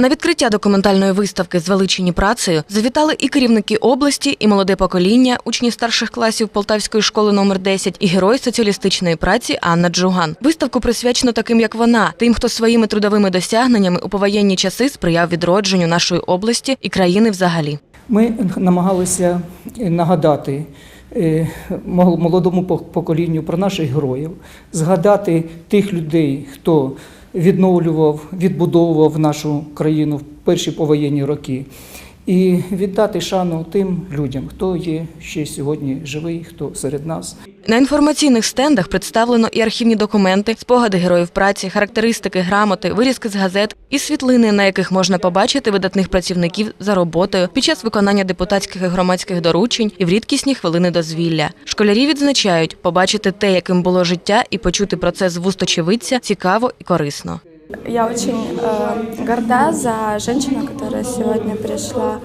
На відкриття документальної виставки звеличені працею завітали і керівники області, і молоде покоління, учні старших класів Полтавської школи номер 10 і герой соціалістичної праці Анна Джуган. Виставку присвячено таким, як вона, тим, хто своїми трудовими досягненнями у повоєнні часи сприяв відродженню нашої області і країни взагалі. Ми намагалися нагадати е, мол- молодому поколінню про наших героїв, згадати тих людей, хто відновлював, відбудовував нашу країну в перші повоєнні роки, і віддати шану тим людям, хто є ще сьогодні живий, хто серед нас. На інформаційних стендах представлено і архівні документи, спогади героїв праці, характеристики, грамоти, вирізки з газет і світлини, на яких можна побачити видатних працівників за роботою під час виконання депутатських і громадських доручень і в рідкісні хвилини дозвілля. Школярі відзначають, побачити те, яким було життя, і почути про це з вуст очевидця цікаво і корисно. Я очень э, горда за женщину, которая сегодня пришла,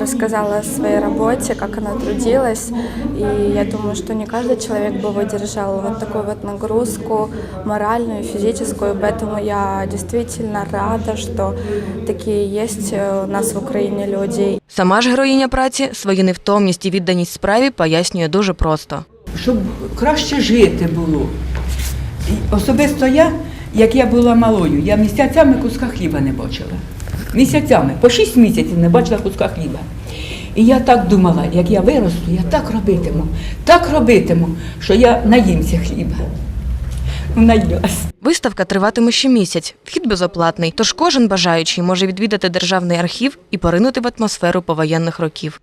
рассказала о своей работе, как она трудилась. И я думаю, что не каждый человек бы выдержал вот такую вот нагрузку моральную, физическую. Поэтому я действительно рада, что такие есть э, у нас в Украине люди. Сама ж героїня праці свою невтомність і відданість справі пояснює дуже просто. щоб краще жити було. І Особисто я, як я була малою, я місяцями куска хліба не бачила. Місяцями, по шість місяців не бачила куска хліба. І я так думала, як я виросту, я так робитиму, так робитиму, що я наїмся хліба. Ну. Виставка триватиме ще місяць. Вхід безоплатний, тож кожен бажаючий може відвідати державний архів і поринути в атмосферу повоєнних років.